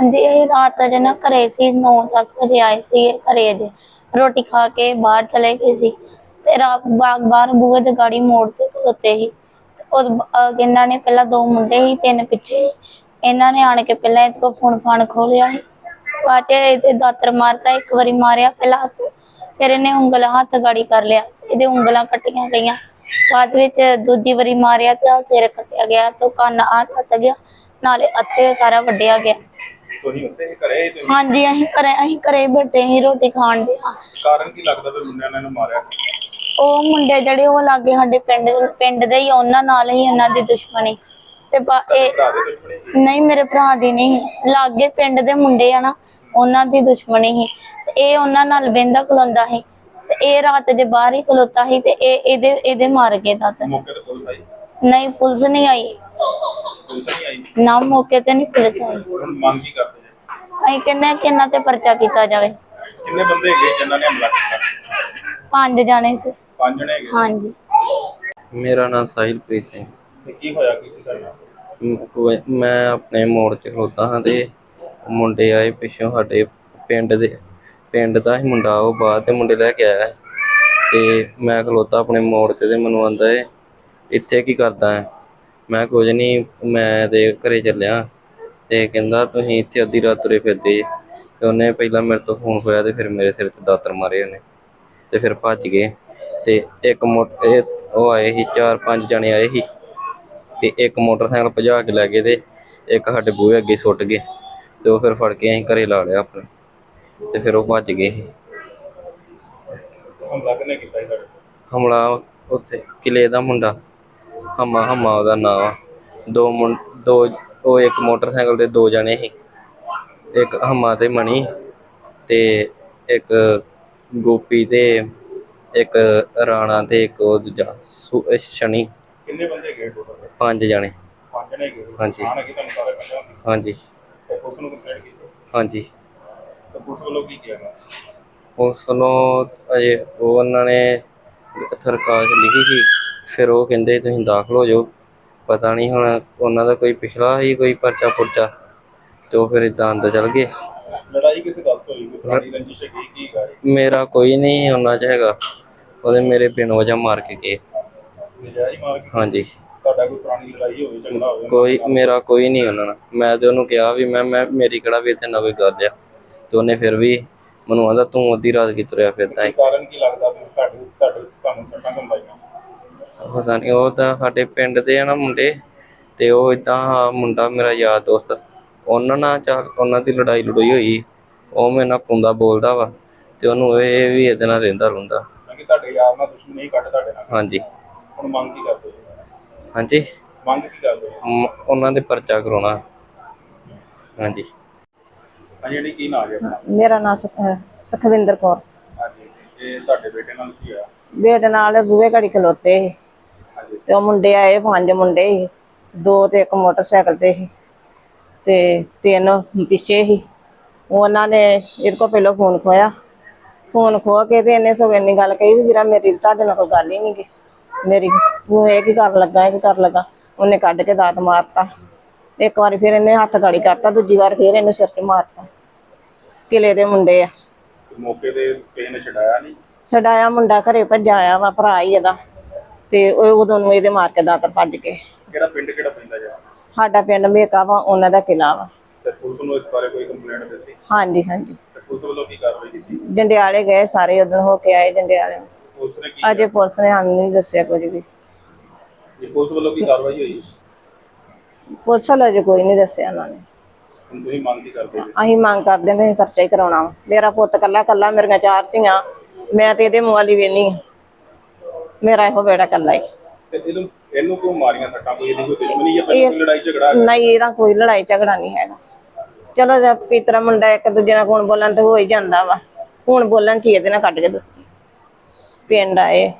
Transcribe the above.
ਹਾਂਜੀ ਇਹ ਰਾਤ ਅਜੇ ਨਾ ਘਰੇ ਸੀ 9-10 ਵਜੇ ਆਏ ਸੀ ਘਰੇ ਅਜੇ। ਰੋਟੀ ਖਾ ਕੇ ਬਾਹਰ ਚਲੇ ਗਏ ਸੀ ਤੇ ਰਾਤ ਬਾਗ ਬਾਹਰ ਬੂਹੇ ਦੇ ਗਾੜੀ ਮੋੜ ਤੇ ਖਲੋਤੇ ਸੀ। ਉਹ ਇਹਨਾਂ ਨੇ ਪਹਿਲਾਂ ਦੋ ਮੁੰਡੇ ਸੀ, ਤਿੰਨ ਪਿੱਛੇ ਸੀ। ਇਹਨਾਂ ਨੇ ਆਣ ਕੇ ਪਹਿਲਾਂ ਇਹਦੇ ਕੋਲ ਫੋਨ ਫਾਨ ਖੋਲਿਆ ਸੀ। ਬਾਅਦ ਚ ਇਹਦੇ ਦਾਤਰ ਮਾਰਤਾ, ਇੱਕ ਵਾਰੀ ਮਾਰਿਆ ਪਹਿਲਾਂ ਹੱਥ, ਫਿਰ ਇਹਨੇ ਉਂਗਲ ਹੱਥ ਗਾੜੀ ਕਰ ਲਿਆ। ਇਹਦੇ ਉਂਗਲਾਂ ਕੱਟੀਆਂ ਗਈਆਂ। ਬਾਅਦ ਵਿੱਚ ਦੂਜੀ ਵਾਰੀ ਮਾਰਿਆ ਤੇ ਆਹ ਸਿਰ ਕੱਟਿਆ ਗਿਆ, ਤੇ ਕੰਨ ਆ ਟੱਟ ਗਿਆ, ਨਾਲੇ ਅੱਥੇ ਸਾਰਾ ਵੱਢਿਆ ਗਿਆ। ਤੁਸੀਂ ਉੱਥੇ ਹੀ ਘਰੇ ਤੇ ਹਾਂਜੀ ਅਸੀਂ ਘਰੇ ਅਸੀਂ ਘਰੇ ਬੈਠੇ ਸੀ ਰੋਟੀ ਖਾਣ ਦੇ ਕਾਰਨ ਕੀ ਲੱਗਦਾ ਵੀ ਮੁੰਡਿਆਂ ਨੇ ਇਹਨੂੰ ਮਾਰਿਆ? ਉਹ ਮੁੰਡੇ ਜਿਹੜੇ ਉਹ ਲਾਗੇ ਸਾਡੇ ਪਿੰਡ ਪਿੰਡ ਦੇ ਹੀ ਉਹਨਾਂ ਨਾਲ ਹੀ ਉਹਨਾਂ ਦੀ ਦੁਸ਼ਮਣੀ। ਤੇ ਬਾ- ਇਹ ਭਰਾ ਦੇ ਦੁਸ਼ਮਣੀ ਸੀ? ਨਹੀਂ ਮੇਰੇ ਭਰਾ ਦੀ ਨਹੀਂ। ਲਾਗੇ ਪਿੰਡ ਦੇ ਮੁੰਡੇ ਆ ਨਾ ਉਹਨਾਂ ਦੀ ਦੁਸ਼ਮਣੀ ਸੀ। ਤੇ ਇਹ ਉਹਨਾਂ ਨਾਲ ਬਹਿੰਦਾ ਖਲੋਂਦਾ ਸੀ। ਤੇ ਇਹ ਰਾਤ ਦੇ ਬਾਹਰ ਹੀ ਖਲੋਤਾ ਸੀ ਤੇ ਇਹ ਇਹਦੇ ਇਹਦੇ ਮਾਰ ਗਏ ਦਾਤ। ਮੌਕੇ ਤੇ ਪੁਲਿਸ ਆਈ? ਨਹੀਂ ਪੁਲਿਸ ਨਹੀਂ ਆਈ। ਨਾ ਮੌਕੇ ਤੇ ਨਹੀਂ ਪੁਲਿਸ ਆਈ ਹੁਣ ਮੰਗ ਕੀ ਕਰਦੇ ਜੀ ਅਸੀਂ ਕਹਿੰਦੇ ਹਾਂ ਕਿ ਇਹਨਾਂ ਤੇ ਪਰਚਾ ਕੀਤਾ ਜਾਵੇ। ਕਿੰਨੇ ਬੰਦੇ ਹੈਗੇ ਜਿਨ੍ਹਾਂ ਨੇ ਹਮਲਾ ਕੀਤਾ? ਪੰਜ ਜਾਣੇ ਸੀ। ਪੰਜ ਜਣੇ ਹੈਗੇ? ਹਾਂਜੀ। ਮੇਰਾ ਨਾਮ ਸਾਹਿਲਪ੍ਰੀਤ ਸਿੰਘ। ਤੇ ਕੀ ਹੋਇਆ? ਕੀ ਸੀ ਸਾਡੇ ਨਾਲ ਮ- ਕੋਈ- ਮੈਂ ਆਪਣੇ ਮੋੜ 'ਚ ਖਲੋਤਾ ਹਾਂ ਤੇ ਮੁੰਡੇ ਆਏ ਪਿੱਛੋਂ ਸਾਡੇ ਪਿੰਡ ਦੇ ਪਿੰਡ ਦਾ ਹੀ ਮੁੰਡਾ ਉਹ ਬਾਅਦ ਮੁੰਡੇ ਲੈ ਕੇ ਆਇਆ। ਤੇ ਮੈਂ ਖਲੋਤਾ ਆਪਣੇ ਮੋੜ 'ਤੇ ਤੇ ਮੈਨੂੰ ਆਂਦਾ ਏ ਇੱਥੇ ਕੀ ਕਰਦਾ ਹੈ? ਮੈਂ ਕੁਝ ਨਹੀਂ ਮੈਂ ਤੇ ਘਰੇ ਚੱਲਿਆ ਤੇ ਕਹਿੰਦਾ ਤੁਸੀਂ ਇੱਥੇ ਅੱਧੀ ਰਾਤ ਤੁਰੇ ਫਿਰਦੇ ਜੇ। ਤੇ ਉਹਨੇ ਪਹਿਲਾਂ ਮੇਰੇ ਤੋਂ ਫੋਨ ਹੋਇਆ ਤੇ ਫਿਰ ਮੇਰੇ ਸਿਰ 'ਤੇ ਦਾਤਰ ਮਾਰੇ ਉਹਨੇ ਤੇ ਫਿਰ ਭੱਜ ਗਏ ਤੇ ਇੱਕ ਮੋਟ ਇਹ ਉਹ ਆਏ ਸੀ ਚਾਰ ਪੰਜ ਜਣੇ ਆਏ ਸੀ ਤੇ ਇੱਕ ਮੋਟਰਸਾਈਕਲ ਭਜਾ ਕੇ ਲੈ ਗਏ ਤੇ ਇੱਕ ਸਾਡੇ ਬੂਹੇ ਅੱਗੇ ਸੁੱਟ ਗਏ ਤੇ ਉਹ ਫਿਰ ਫੜ ਕੇ ਅਸੀਂ ਘਰੇ ਲਾ ਲਿਆ ਆਪਣੇ ਤੇ ਫਿਰ ਉਹ ਭੱਜ ਗਏ ਸੀ। ਹਮਲਾ ਕਿਹਨੇ ਕੀਤਾ ਸੀ ਤੇ? ਹਮਲਾ ਉੱਥੇ ਕਿਲੇ ਦਾ ਮੁੰਡਾ ਹਮਾ ਹਮਾ ਉਹਦਾ ਨਾਮ ਆ। ਦੋ ਮੁੰ ਦੋ ਉਹ ਇੱਕ ਮੋਟਰਸਾਈਕਲ ਤੇ ਦੋ ਜਣੇ ਸੀ। ਇੱਕ ਹਮਾ ਤੇ ਮਣੀ ਤੇ ਇੱਕ ਗੋਪੀ ਤੇ ਇੱਕ ਰਾਣਾ ਤੇ ਇੱਕ ਉਹ ਦੂਜਾ ਸੁ- ਅਹ ਸ਼ਨੀ। ਕਿੰਨੇ ਬੰਦੇ ਹੈਗੇ ਟੋਟਲ ਪੰਜ ਜਣੇ। ਪੰਜ ਜਣੇ ਹੈਗੇ ਹਾਂਜੀ। ਤੁਹਾਨੂੰ ਸਾਰੇ ਹਾਂਜੀ। ਤੇ ਪੁਲਿਸ ਨੂੰ ਕੰਪਲੇਂਟ ਕੀਤੀ? ਹਾਂਜੀ। ਤੇ ਪੁਲਿਸ ਵੱਲੋਂ ਕੀ ਕੀਤਾ ਉਸ ਵੱਲੋਂ ਅਜੇ ਉਹ ਉਹਨਾਂ ਨੇ ਦਰਖਾਸਤ ਲਿਖੀ ਸੀ। ਫਿਰ ਉਹ ਕਹਿੰਦੇ ਤੁਸੀਂ ਦਾਖਲ ਹੋ ਜਾਓ। ਪਤਾ ਨਹੀਂ ਹੁਣ ਉਹਨਾਂ ਦਾ ਕੋਈ ਪਿਛਲਾ ਹੀ ਕੋਈ ਪਰਚਾ ਪੁਰਚਾ ਤੇ ਉਹ ਫਿਰ ਇਦਾਂ ਅੰਦਰ ਚਲ ਗਏ। ਲੜਾਈ ਕਿਸੇ ਗੱਲ ਤੋਂ ਹੋਈ ਕੋਈ? ਪੁਰਾਣੀ ਰੰਜਿਸ਼ ਹੈਗੀ ਕੀ ਗੱਲ ਮੇਰਾ ਕੋਈ ਨਹੀਂ ਉਹਨਾਂ ਚ ਹੈਗਾ। ਉਹਦੇ ਮੇਰੇ ਬਿਨ ਵਜ੍ਹਾ ਮਾਰ ਕੇ ਗਏ। ਨਜਾਇਜ਼ ਮਾਰ ਕੇ ਹਾਂਜੀ। ਤੁਹਾਡਾ ਕੋਈ ਪੁਰਾਣੀ ਲੜਾਈ ਹੋਵੇ ਝਗੜਾ ਹੋਵੇ? ਕੋਈ ਮੇਰਾ ਕੋਈ ਨਹੀਂ ਉਹਨਾਂ ਨਾਲ। ਮੈਂ ਤੇ ਉਹਨੂੰ ਕਿਹਾ ਵੀ ਮੈਂ ਮੈਂ ਮੇਰੀ ਕਿਹੜਾ ਵੀ ਇੱਥੇ ਨਾ ਕੋਈ ਗੱਲ ਆ। ਤੇ ਉਹਨੇ ਫਿਰ ਵੀ ਮੈਨੂੰ ਆਂਦਾ ਤੂੰ ਅੱਧੀ ਰਾਤ ਕੀ ਤੁਰਿਆ ਫਿਰਦਾ ਇੱਥੇ? ਕਾਰਨ ਕੀ ਲੱਗਦਾ? ਵੀ ਤੁਹਾਡੇ ਤੁਹਾਡੇ ਤੁਹਾਨੂੰ ਸੱਟਾਂ ਪਤਾ ਨਹੀਂ ਉਹ ਤਾਂ ਸਾਡੇ ਪਿੰਡ ਦੇ ਆ ਨਾ ਮੁੰਡੇ ਤੇ ਉਹ ਇਦਾਂ ਮੁੰਡਾ ਮੇਰਾ ਯਾਰ ਦੋਸਤ ਉਹਨਾਂ ਨਾਲ ਚਾ ਉਹਨਾਂ ਦੀ ਲੜਾਈ ਲੜੋਈ ਹੋਈ ਉਹ ਮੇਰੇ ਨਾਲ ਕੁੰਦਾ ਬੋਲਦਾ ਵਾ ਤੇ ਉਹਨੂੰ ਇਹ ਵੀ ਇਹਦੇ ਨਾਲ ਰਹਿੰਦਾ ਰੁੰਦਾ। ਕਿ ਤੁਹਾਡੇ ਯਾਰ ਨਾਲ ਦੁਸ਼ਮਣੀ ਕੱਢ ਤੁਹਾਡੇ ਨਾਲ। ਹਾਂਜੀ। ਹੁਣ ਮੰਗ ਕੀ ਕਰਦੇ ਹੋ? ਹਾਂਜੀ। ਮੰਗ ਕੀ ਕਰਦੇ ਹੋ? ਮ- ਉਹਨਾਂ ਦੇ ਪਰਚਾ ਕਰਾਉਣਾ। ਹਾਂਜੀ। ਹਾਂਜੀ ਜਿਹੜੀ ਕੀ ਨਾਂ ਹੈ ਆਪਣਾ? ਮੇਰਾ ਨਾਮ ਸੁਖਵਿੰਦਰ ਕੌਰ। ਹਾਂਜੀ ਇਹ ਤੁਹਾਡੇ ਬੇਟੇ ਨਾਲ ਕੀ ਹੋਇਆ? ਬੇਟੇ ਨਾਲ ਬੂਹੇ ਘੜੀ ਖਲੋਤੇ ਤੇ ਉਹ ਮੁੰਡੇ ਆਏ ਪੰਜ ਮੁੰਡੇ ਸੀ ਦੋ ਤੇ ਇੱਕ ਮੋਟਰਸਾਈਕਲ ਤੇ ਸੀ ਤੇ ਤਿੰਨ ਪਿੱਛੇ ਸੀ। ਉਹਨਾਂ ਨੇ ਇਹਦੇ ਕੋਲ ਪਹਿਲਾਂ ਫੋਨ ਖੋਇਆ। ਫੋਨ ਖੋ ਕੇ ਤੇ ਇਹਨੇ ਸਗੋਂ ਇੰਨੀ ਗੱਲ ਕਹੀ ਵੀ ਵੀਰਾ ਮੇਰੀ ਤੁਹਾਡੇ ਨਾਲ ਕੋਈ ਗੱਲ ਹੀ ਨਹੀਂ ਗੀ। ਮੇਰੀ ਤੂੰ ਇਹ ਕੀ ਕਰਨ ਲੱਗਾ ਇਹ ਕੀ ਕਰਨ ਲੱਗਾ? ਉਹਨੇ ਕੱਢ ਕੇ ਦਾਤ ਮਾਰਤਾ। ਇੱਕ ਵਾਰੀ ਫਿਰ ਇਹਨੇ ਹੱਥ ਗਾੜੀ ਕਰਤਾ ਦੂਜੀ ਵਾਰ ਫਿਰ ਇਹਨੇ ਸਿਰ 'ਚ ਮਾਰਤਾ। ਕਿਲੇ ਦੇ ਮੁੰਡੇ ਆ। ਮੌਕੇ ਤੇ ਕਿਸੇ ਨੇ ਛਡਾਇਆ ਨਹੀਂ? ਛਡਾਇਆ ਮੁੰਡਾ ਘਰੇ ਭੱਜਾ ਆਇਆ ਵਾ ਭਰਾ ਹੀ ਇਹਦਾ। ਤੇ ਉਹ ਉਦੋਂ ਨੂੰ ਇਹਦੇ ਮਾਰ ਕੇ ਦਾਤਰ ਭੱਜ ਕੇ ਕਿਹੜਾ ਪਿੰਡ ਕਿਹੜਾ ਪੈਂਦਾ ਜਾ? ਸਾਡਾ ਪਿੰਡ ਮੇਕਾ ਵਾ ਉਹਨਾਂ ਦਾ ਕਿਲਾ ਵਾ। ਤੇ ਪੁਲਿਸ ਨੂੰ ਇਸ ਬਾਰੇ ਕੋਈ ਕੰਪਲੇਂਟ ਦਿੱਤੀ? ਹਾਂਜੀ ਹਾਂਜੀ। ਤੇ ਪੁਲਿਸ ਵੱਲੋਂ ਕੀ ਕਾਰਵਾਈ ਕੀਤੀ? ਜੰਡਿਆਲੇ ਗਏ ਸਾਰੇ ਉਦੋਂ ਹੋ ਕੇ ਆਏ ਜੰਡਿਆਲੇ। ਪੁਲਿਸ ਨੇ ਕੀ ਅਜੇ ਪੁਲਿਸ ਨੇ ਸਾਨੂੰ ਨਹੀਂ ਦੱਸਿਆ ਕੁਝ ਵੀ। ਜੀ ਪੁਲਿਸ ਵੱਲੋਂ ਕੀ ਕਾਰਵਾਈ ਹੋਈ? ਪੁਲਿਸ ਵਾਲੇ ਅਜੇ ਕੋਈ ਨਹੀਂ ਦੱਸਿਆ ਉਹਨਾਂ ਨੇ। ਹੁਣ ਤੁਸੀਂ ਮੰਗ ਕੀ ਕਰਦੇ ਜੀ ਅਸੀਂ ਮੰਗ ਕਰਦੇ ਨੇ ਪਰਚਾ ਹੀ ਕਰਾਉਣਾ ਵਾ। ਮੇਰਾ ਪੁੱਤ ਕੱਲਾ ਕੱਲਾ ਮੇਰੀਆਂ ਚਾਰ ਧੀਆਂ। ਮੈਂ ਤੇ ਇਹਦੇ ਮੋਵਾਲੀ ਵੇਨੀ। ਮੇਰਾ ਇਹੋ ਬੇੜਾ ਕੱਲਾ ਹੀ। ਤੇ ਇਹਨੂੰ ਇਹਨੂੰ ਕਿਉਂ ਮਾਰੀਆਂ ਸੱਟਾਂ? ਕੋਈ ਇਹਦੀ ਕੋਈ ਦੁਸ਼ਮਣੀ ਜਾਂ ਪਹਿਲਾਂ ਕੋਈ ਲੜਾਈ ਝਗੜਾ ਹੈ? ਨਹੀਂ ਇਹਦਾ ਕੋਈ ਲੜਾਈ ਝਗੜਾ ਨਹੀਂ ਹੈਗਾ। ਚਲੋ ਜੇ ਪੀਤਰਾ ਮੁੰਡਾ ਇੱਕ ਦੂਜੇ ਨਾਲ ਕੋਣ ਬੋਲਣ ਤੇ ਹੋ ਹੀ ਜਾਂਦਾ ਵਾ। ਹੁਣ ਬੋਲਣ ਚ ਹੀ ਇਹਦੇ ਨਾਲ ਕੱਢ ਕੇ ਦੱਸੋ। ਪਿੰਡ ਆਏ।